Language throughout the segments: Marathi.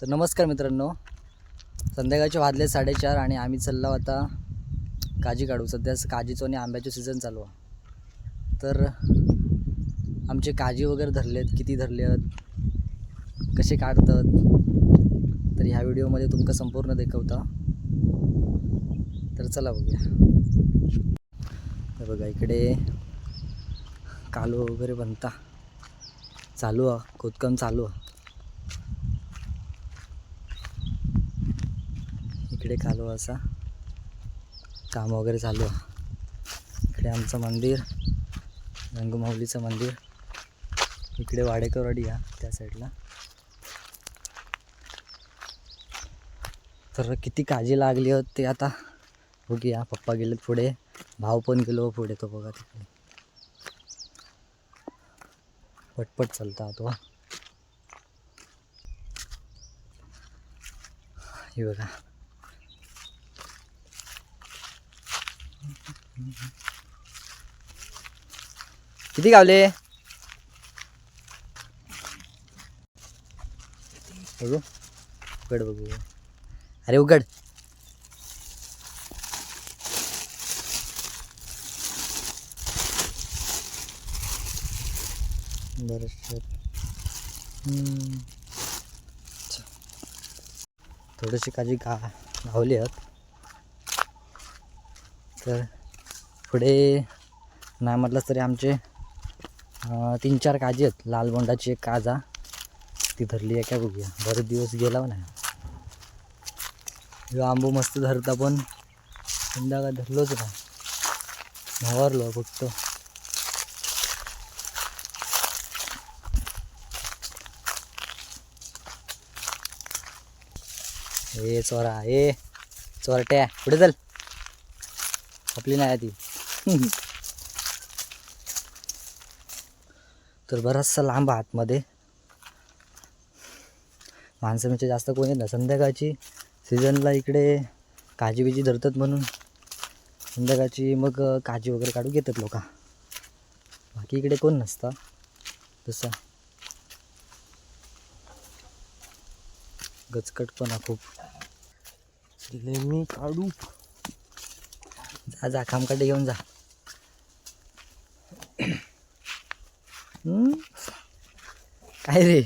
तर नमस्कार मित्रांनो. संध्याकाळचे वाजले साडेचार आणि आम्ही चाललो आता काजी काढू. सध्या काजीचं आणि आंब्याचं सीझन चालू आहे. तर आमचे काजी वगैरे धरलेत किती धरले आहेत कसे काढतात तर ह्या व्हिडिओमध्ये तुमका संपूर्ण दाखवता. तर चला बघूया. तर बघा इकडे कालू वगैरे बनता. चालू आहे खोदकाम चालू आहे. इकडे कालू असा. काम वगैरे चालू आहे. इकडे आमचं मंदिर रंगमाऊलीचं मंदिर. इकडे वाडेकरवाडी या त्या साईडला. तर किती काळजी लागली होत ते आता. बघूया पप्पा गेलेत पुढे. भाऊ पण गेलो पुढे तो बघा तिकडे. पटपट चालता तो हो. हे बघा. किती गावले? बघू. उघड बघू. अरे उघड. बरं थोडीशी काळजी का लावली आहेत. तर पुढे नाही म्हटलंच तरी आमचे तीन चार काजी आहेत. लाल बोंडाची एक काजा. ती धरली आहे काय बघूया. बरेच दिवस गेला नाही. ह्यो आंबो मस्त धरता पण. यंदा का धरलोच नाही. नवारलो फक्त. ए चोरा. ए चोरट्या. पुढे चल. आपली नाही ती. तर बराचसा लांब आतमध्ये. माणसं म्हणजे जास्त कोण येत ना संध्याकाळची सीझनला इकडे काजी बिजी धरतात म्हणून. संध्याकाळची मग काजी वगैरे काढू घेतात लोक. बाकी इकडे कोण नसतं. तसं. गचकट पण आहे खूप. मी काढू. जा जा खामकाटे घेऊन जा. काय रे?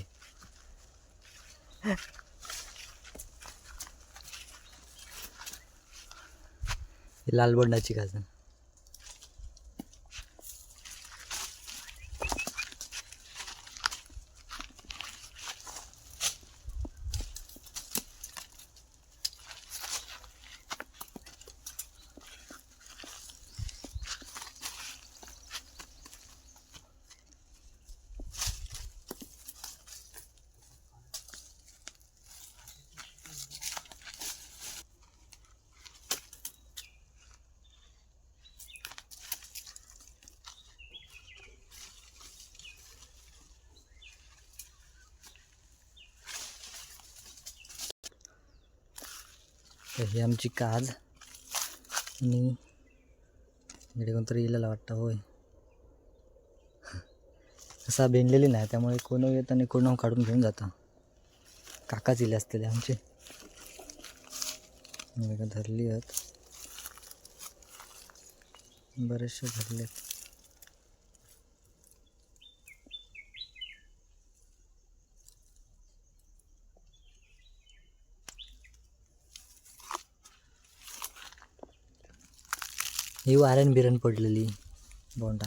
ही लाल बोंडाची खाजन तर ही आमची काज. आणि इकडे कोणतरी इलेला वाटतं होय. असा भेंडलेली नाही त्यामुळे कोण येत आणि कोण काढून घेऊन जातं. काकाच इले असतील आमचे. धरली आहेत. बरेचसे धरले आहेत ही वारण बिरण पडलेली बोंडा.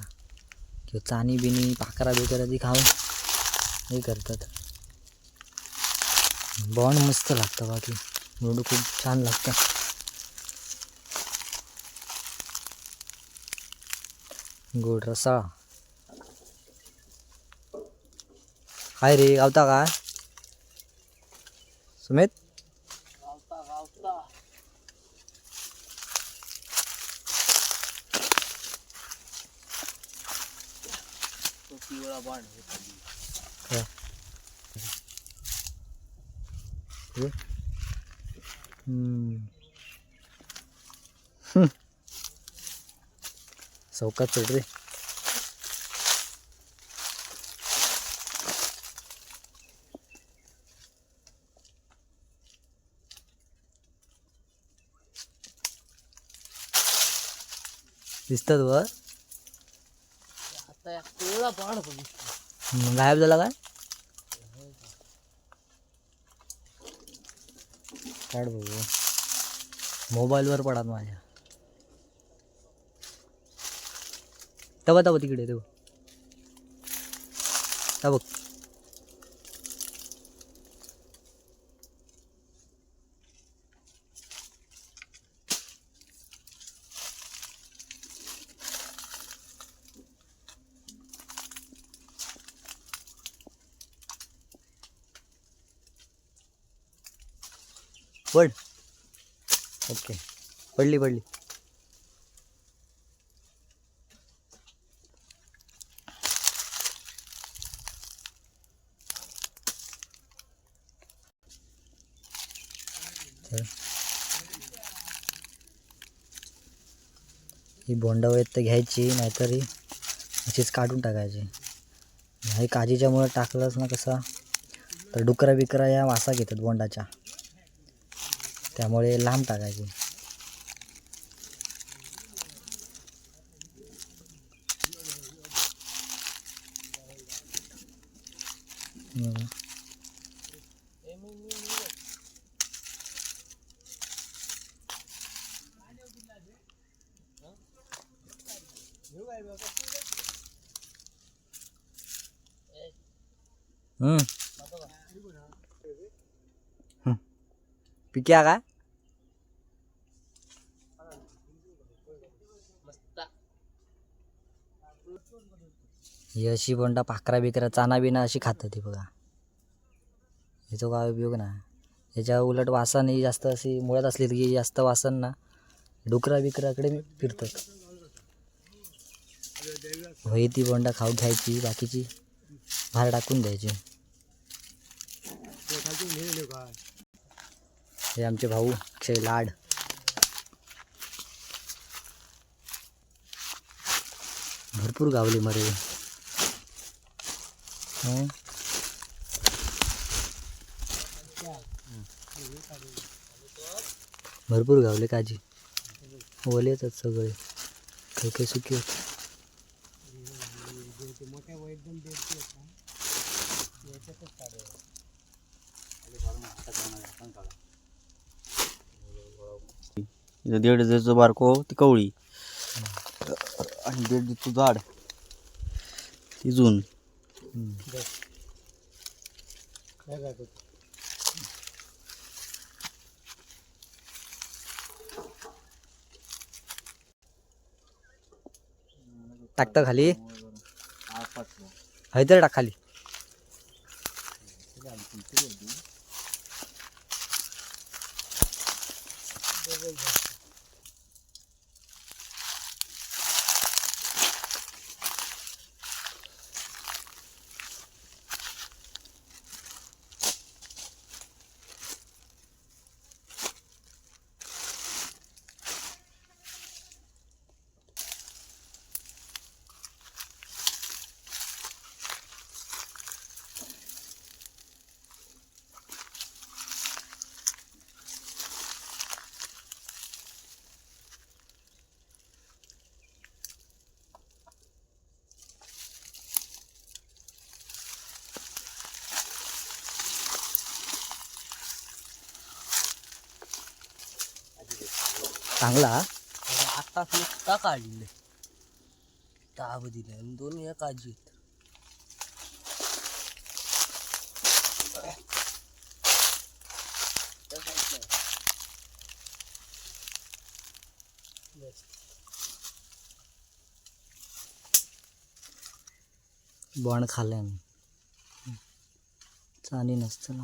किंवा चानी बिनी पाकरा बिकरा ती खाऊन हे करतात. बॉन्ड मस्त लागतं बाकी बोंड खूप छान लागतं. गोड रसाळा. काय रे गावता का? सुमित? चौकात चढ रे. दिसतात वर गायब झाला काय? काढ बघू. मोबाईलवर पडात माझ्या. तवा तवा तिकडे तेव्हा बघ. पड. ओके. पडली पडली चल. बोंड वगैरे तर घ्यायची नाहीतरी अशीच काढून टाकायची. नाही काजीच्यामुळं टाकलंच ना कसा? तर डुकरा बिकरा या वासा घेतात बोंडाच्या. त्यामुळे लांब टाकायची. हम्म. हम्म. हम्म. पिक्या का? ही अशी बोंडा पाखरा बिकरा चाना बिना अशी खातात ती बघा. ह्याचा काय उपयोग ना याच्या उलट वासन ही जास्त अशी मुळात असली की जास्त वासन ना. डुकरा बिकराकडे फिरतात. वही ती बोंडा खाऊ घ्यायची बाकीची बाहेर टाकून द्यायची हे आमचे भाऊ अक्षय लाड. भरपूर गावली मरे. भरपूर गावले काजी. ओलेच सगळे. काही काही सुखी होते. दीड जायचं बारको ती कवळी. आणि दीड जायचं झाड. तिजून टाकतं खाली? हैदर टाक खाली. चांगला. आता नुसता काढले. ताब दिले आणि दोन या काजी. बॉण खाल्लं आम्ही चाली नसतं ना.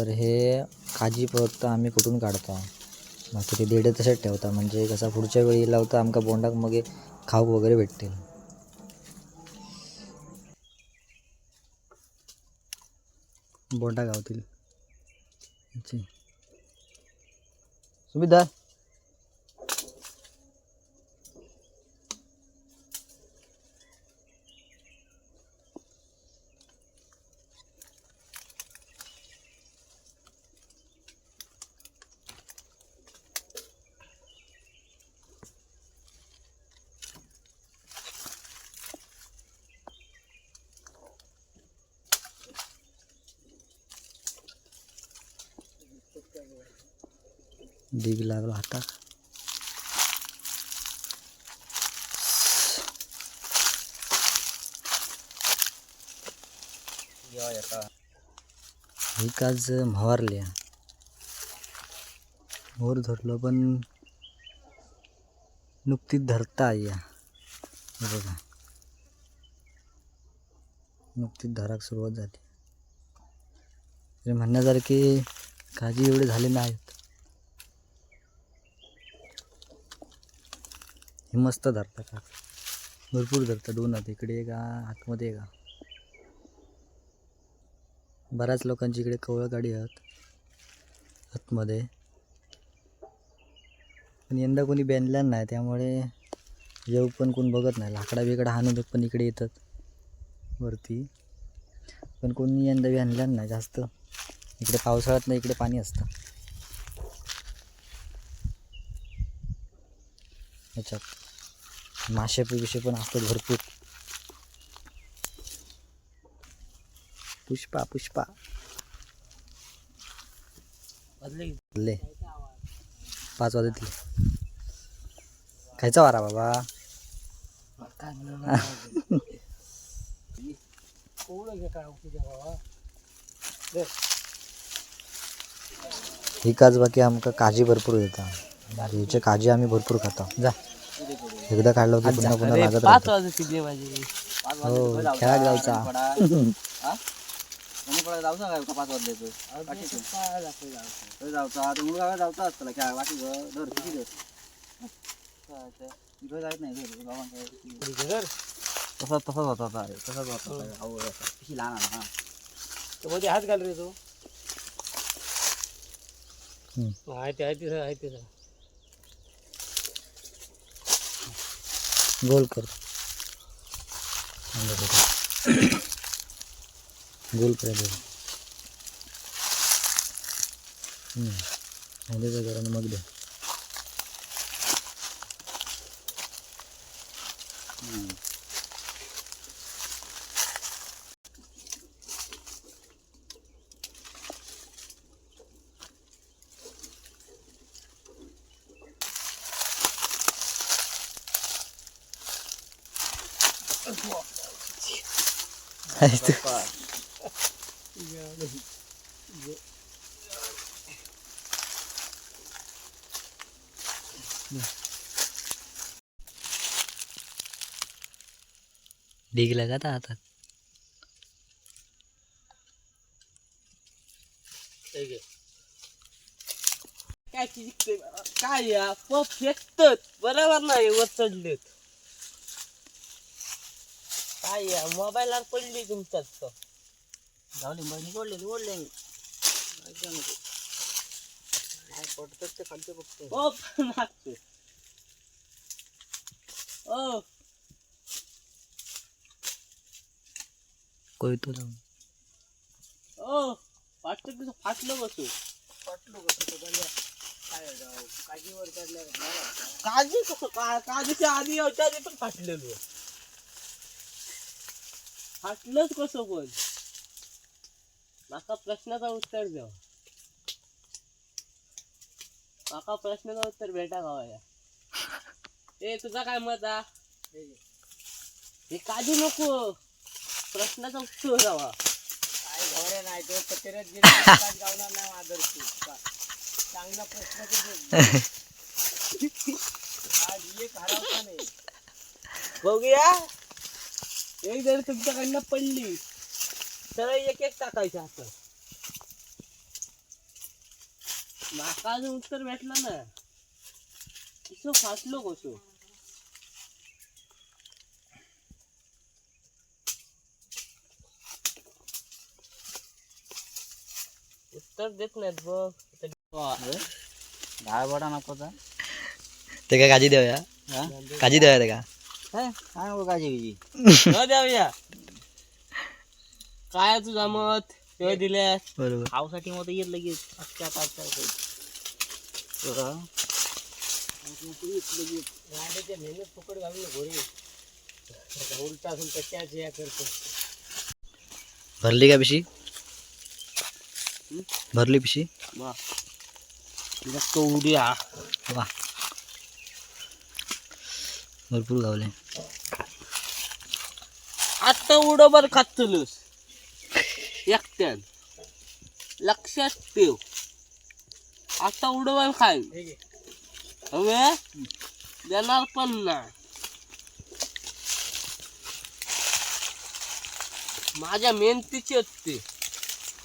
तर हे काजी फक्त आम्ही कुठून काढतो? बाकी ते दीड तसेच ठेवता. म्हणजे कसा पुढच्या वेळी लावता आमका बोंडाक मग खाऊक वगैरे भेटतील. बोंडा गावतील. सुविधा सुमित डीग लागलो हाताक ही काज म्हावारली मोर धरलो पण नुकतीच धरता या. बघा. नुकतीच धराक सुरुवात झाली. म्हणजे तरी म्हणण्यासारखी काजी एवढे झाले नाहीत. हे मस्त धरतात का भरपूर धरतात दोन हात इकडे का आतमध्ये का बऱ्याच लोकांची इकडे कवळ गाडी आहेत. आतमध्ये. पण यंदा कोणी बॅनल्या नाही त्यामुळे येऊ पण कोण बघत नाही. लाकडा बिकडा हाणून पण इकडे येतात वरती. पण कोणी यंदा बॅनल्या नाही जास्त. इकडे पावसाळ्यात नाही इकडे पाणी असतं. अच्छा मासे विषय पण असतात भरपूर. पुष्पा पुष्पा. ले. पाच वाजतील खायचा वारा बाबा. ही काज बाकी आमका काजी भरपूर येता हिचे काजी आम्ही भरपूर खाता. जा. एकदा काढलं होतं पुन्हा पुन्हा लागत पाच राहतं. वाजले तिकडे माझे हो खेळाक जायचा. जाऊचा काय का पाच वाजले जाऊचा. आता मुलगा जाऊचा असताना काय वाटी धर किती धर? इकडे जायत नाही गावात तसा तसाच होता आता. तसाच होता. लहान आहे हा. तो मध्ये हात घाल रे तो. हम्म. आहे ते आहे ते आहे ते. गोल कर गोल कर मध्ये जरा मग दे आहे तू. ढीग लगा था हातात? काय काय फेकतात. बरोबर नाही वर चढलेत. मोबाईलवर पडली तुमच्यात तर जाऊ लिंबाई निवडले निवडले काय पडतात ते खालचे बघतो. पप मागतो ओ कोयतो लावून ओ वाटतं तुझं फाटलं बसू. पटलो कसं काय काजीवर चढल्या काळजी कसं का काळजीच्या आधी होत्या आधी पण फाटलेलो फाटलंच कसं पण? माका प्रश्नाचा उत्तर द्या. माका प्रश्नाचं उत्तर भेटा गावाया ए तुझा काय मत हा हे काळजी नको. प्रश्नाचा उत्तर द्यावा. काय नाही तो गावणार चांगला प्रश्न आज एक हरवता नाही. बघूया. एक जर तुमच्याकडनं पडली सरळ एक एक टाकायच्या हातात माका अजून उत्तर भेटला ना. इसो फासलो कसो उत्तर देत नाहीत बघ. डाळ बडा नको तर ते काय काजी देऊया? हा? काजी देऊया ते का? काय? काय काय तुझा मत? ते दिल्यास. बरोबर. खाऊसाठी मग येत लगेच. अख्ख्या ताटच्या बघा मेहनत फुकट घालून घोरी. उलटा असून त्याच्याच या करतो. भरली का पिशी? भरली पिशी? वा. जास्त उड्या वा. भरपूर गावले. आता उडोबर खातलूस एकट्यान. लक्षात ठेव. आता उडोबर खाय हवे? देणार पण ना माझ्या मेहनतीची असते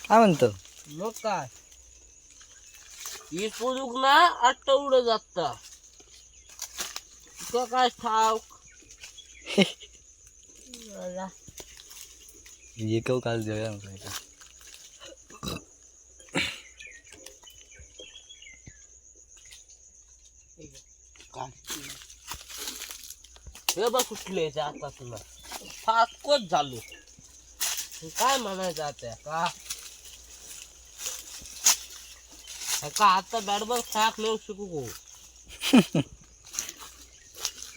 काय म्हणतो? मग काय ही पुरुक ना आता उड जाता. तुका काय ठाऊक एक काल देऊया म्हणतो इथं. हे बघ कुठले आता तुला फाकच झालो हे काय म्हणायचं आता का हे का आता बॅट बॉल खेळाक नेऊ शिकू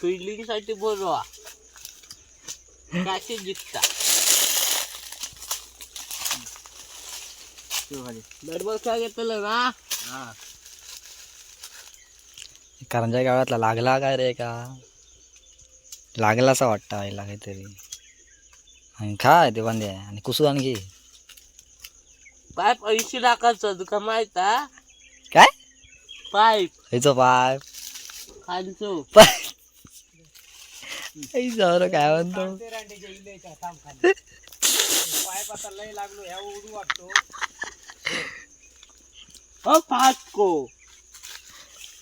को फिल्डिंगसाठी बोलवा कॅचे जिंकता घेतलं ना हा कारंजा गावातला लागला काय रे का? लागला असा वाटतं आईला काहीतरी. आणि काय ते बांधे आणि कुसू आणखी पाईप ऐंशी लाखाचं तुका माहीत हा काय? पाईप खायचो पाय. खालचो. पाय. जाऊ काय म्हणतो?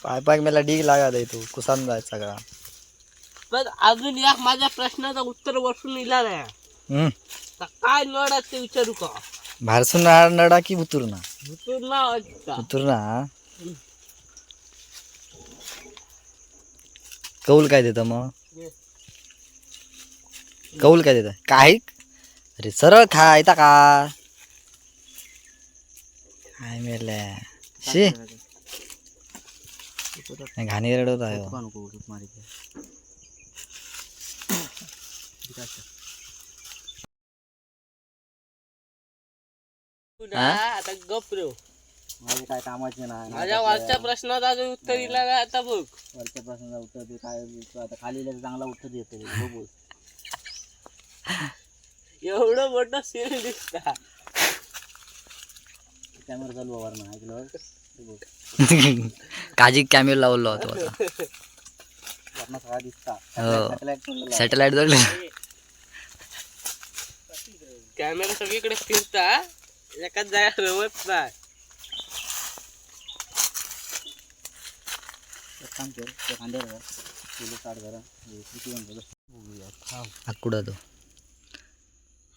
पाय पाय मला डीग लागा दे तू कुसान जायचा सगळा. पण अजून एक माझ्या प्रश्नाचं उत्तर बसून इला नाही काय नड ते विचारू का? भारसून नडा की उतूर ना भुतूर ना वाटता. उतूर ना कौल काय देतं मग? कौल काय देतं? काय? अरे सरळ खा येता का काय मेले शी. घाणी रडवत आहे? हो. आता गप रे माझे काय कामाचे नाही माझ्या वरच्या प्रश्नाचं अजून उत्तर नाही आता बघ. वरच्या प्रश्नाचं उत्तर दे काय तू आता खाली चांगला उत्तर देतो बघू. एवढं मोठं सीन दिसता कॅमेरा चालू वर ना ऐकलं. काजी कॅमेरा लावलो होतो आता वरनं सगळा दिसता हो. सॅटेलाइट जोडले कॅमेरा सगळीकडे फिरता एकाच जागा रमत नाही काम कर हे किती. थांब. आकुडा तो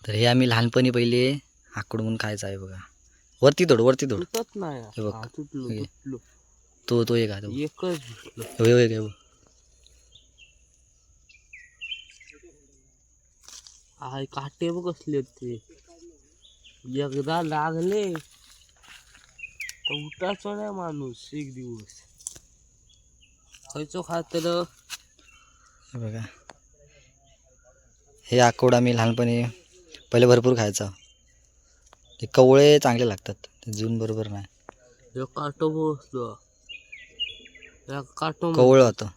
तर हे आम्ही लहानपणी पहिले आकुड म्हणून खायचं आहे बघा. वरती तोड वरती नाही हे बघ. तो तो एक आहे काय हो. आय काटे बघ कसले ते. एकदा लागले तर उठायचो नाही माणूस एक दिवस. खायचो खातर हे बघा. हे आकुड आम्ही लहानपणी पहिले भरपूर खायचा. ते कवळे चांगले लागतात ते जून बरोबर नाही. काटो काटो कवळ होतं.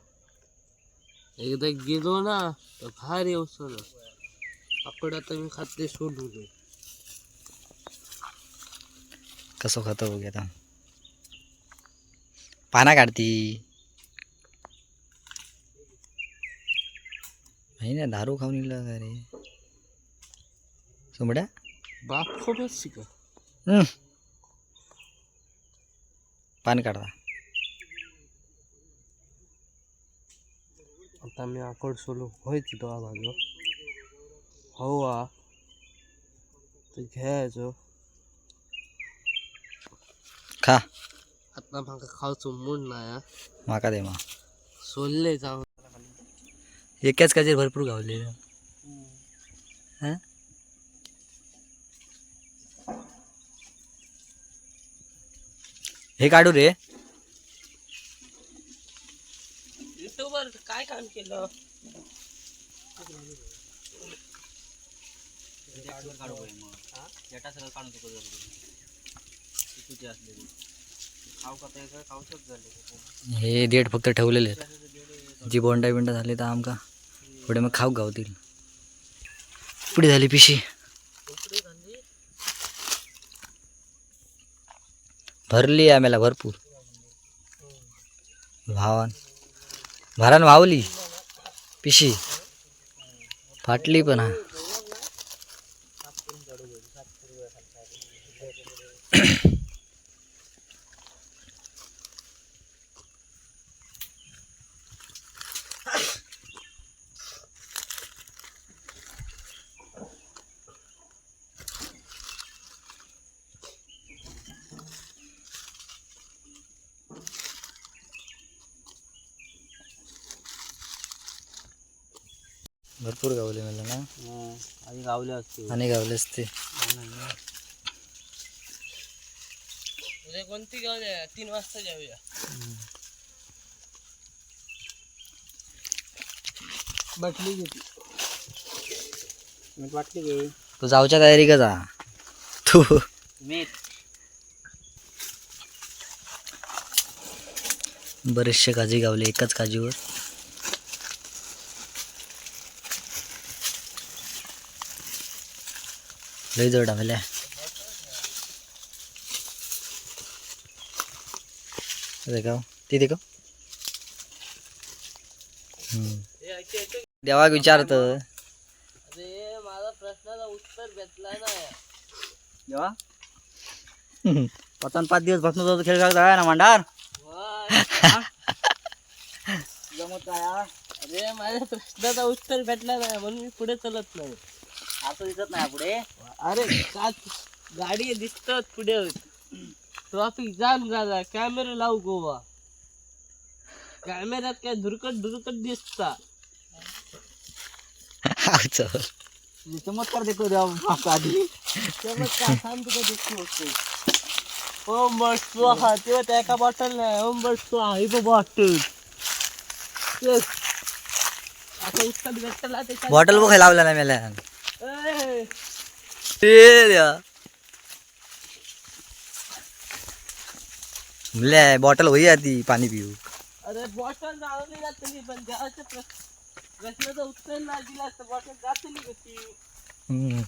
एकदा गेलो ना तर भारी येऊ आकडे आता मी खाते सोडून. कसं खातं बघूया आता. पाना काढती. नाही ना दारू खाऊन इलं का रे? सुमड्या बाप खोबच शिका. पाणी काढा आता मी आकड सोलो व्हायची तो माझं हवा ते घ्यायचो खा आता म्हाका खावचो मूड हा. माका दे मा सोलले जाऊन एकाच काजेर भरपूर गावले हं? हे काढू रे. युट्यूबर काय काम केलं? हे देठ फक्त ठेवलेले आहेत. जी बोंडा बिंडा झाली तर आमका पुढे मग खाऊ गावतील पुढे झाली पिशी. भरली आम्हाला भरपूर. भावान. भारान वावली. पिशी. फाटली पण हा. भरपूर गावले मला ना? आधी गावले असते. आणि गावले असते. उद्या कोणती घेऊन या तीन वाजता जाऊया. बाटली घेतली वाटली गे तू जाऊच्या तयारी का जा. तू. मीठ. बरेचसे काजी गावले एकाच काजीवर. लय जड आम्हाला देखाव. ती देखाव. हम्म. देवा विचारत. अरे माझा प्रश्नाला उत्तर भेटला नाही. जेव्हा पतन पाच दिवस बसून जातो खेळ खेळता ना मांडार. जमत? अरे माझ्या प्रश्नाचा उत्तर भेटला नाही म्हणून मी पुढे चलत नाही. आता दिसत नाही पुढे. अरे काच गाडी दिसतात पुढे. ट्रॉफिक जाम झाला. कॅमेरा लावू गोवा. कॅमेऱ्यात काय धुरकट धुरकट दिसता. चमत्कार देखो द्या आधी. चमत्कार सांग तुका दिसतो ओम बट तेव्हा त्या एका बॉटल नाही ओम बट स्वाहा ही बॉटल तेच. आता उत्तर भेटला बॉटल बघ लावला नाही मला म्हणले बॉटल होई आधी पाणी पिऊ. अरे बॉटल लावली जातली पण देवाच्या प्रश्न प्रश्नाचं उत्तर नाही दिला तर बॉटल जातली कशी हम्म.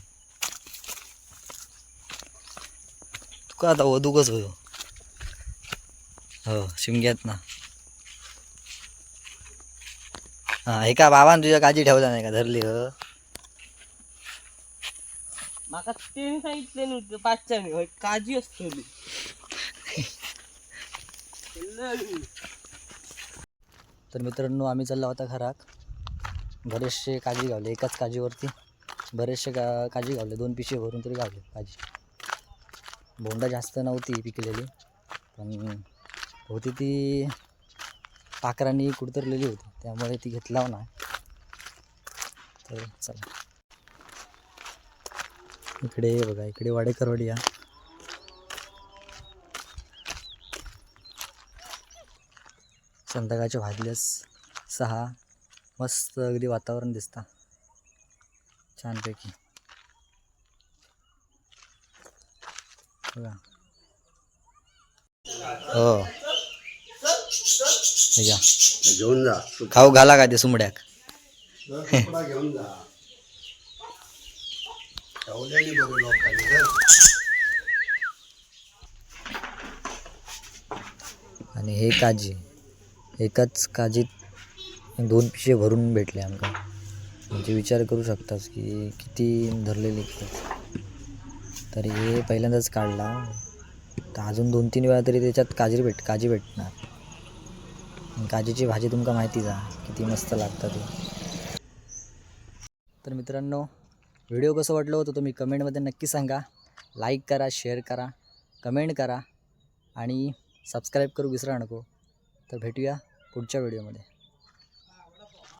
तुका आता वधूकच होयो. हो शिमग्यात ना. हा हे का बाबान तुझ्या काळजी ठेवला नाही का धरली हो? माका ते सांगितले नव्हतं पाचच्या होय काजी असतो तर मित्रांनो आम्ही चाललो होता घरात. बरेचसे काजी गावले एकाच काजीवरती. बरेचसे का काजी गावले दोन पिशे भरून तरी गावले काजी. बोंडा जास्त नव्हती पिकलेली पण होती ती पाकरांनी कुडतरलेली होती त्यामुळे ती घेतला ना तर चला. इकडे बघा इकडे वाडेकरवाडी या. संध्याकाळच्या वाजल्यास सहा मस्त अगदी वातावरण दिसता. छानपैकी. बघा. हो. घेऊन जा. खाऊ घाला का ते सुमड्याक घेऊन जा. ठेवल्याने बघू लोकांनी ग. आणि हे काजी एकाच काजीत दोन पिशे भरून भेटले आमका. म्हणजे विचार करू शकतास की किती धरलेले तर हे पहिल्यांदाच काढला. तर अजून दोन तीन वेळा तरी त्याच्यात काजी भेट काजी भेटणार. काजीची भाजी तुमका माहितीच आहे किती मस्त लागतं ते. तर मित्रांनो व्हिडिओ कसं वाटलं होतं तुम्ही कमेंटमध्ये नक्की सांगा. लाईक करा शेअर करा कमेंट करा आणि सबस्क्राईब करू विसरा नको. तर भेटूया पुढच्या व्हिडिओमध्ये.